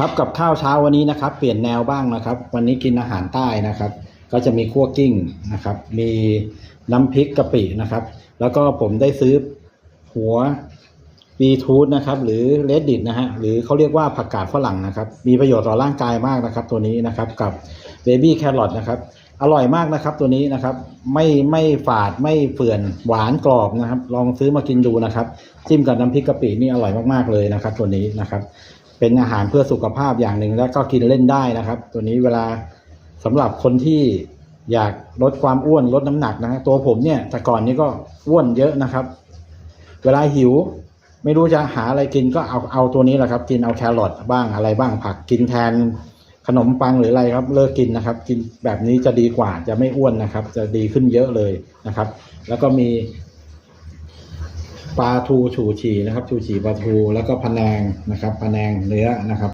ครับกับข้าวเช้าวันนี้นะครับ เปลี่ยนแนวบ้างนะครับ วันนี้กินอาหารใต้นะครับ ก็จะมีคั่วกิ้งนะครับ มีน้ำพริกกะปินะครับ แล้วก็ผมได้ซื้อหัวบีทูธนะครับ หรือเลดดิตนะฮะหรือเขาเรียกว่าผักกาดฝรั่งนะครับ มีประโยชน์ต่อร่างกายมากนะครับ ตัวนี้นะครับกับเบบี้แครอทนะครับ อร่อยมากนะครับ ตัวนี้นะครับ ไม่ไม่ฝาดไม่เฟื่อนหวานกรอบนะครับ ลองซื้อมากินดูนะครับ จิ้มกับน้ำพริกกะปินี่อร่อยมากๆเลยนะครับ ตัวนี้นะครับ เป็นอาหารเพื่อสุขภาพอย่างหนึ่งแล้วก็กินเล่นได้นะครับ ตัวนี้เวลาสำหรับคนที่อยากลดความอ้วนลดน้ำหนักนะฮะตัวผมเนี่ยแต่ก่อนนี้ก็อ้วนเยอะนะครับ เวลาหิว ไม่รู้จะหาอะไรกินก็เอาเอาตัวนี้แหละครับ กินเอาแครอทบ้างอะไรบ้างผักกินแทนขนมปังหรืออะไรครับ เลิกกินนะครับ กินแบบนี้จะดีกว่าจะไม่อ้วนนะครับ จะดีขึ้นเยอะเลยนะครับ แล้วก็มี ปลาทูฉูฉี่นะครับฉูฉี่ปลาทูแล้วก็พะแนงนะครับพะแนงเนื้อนะครับ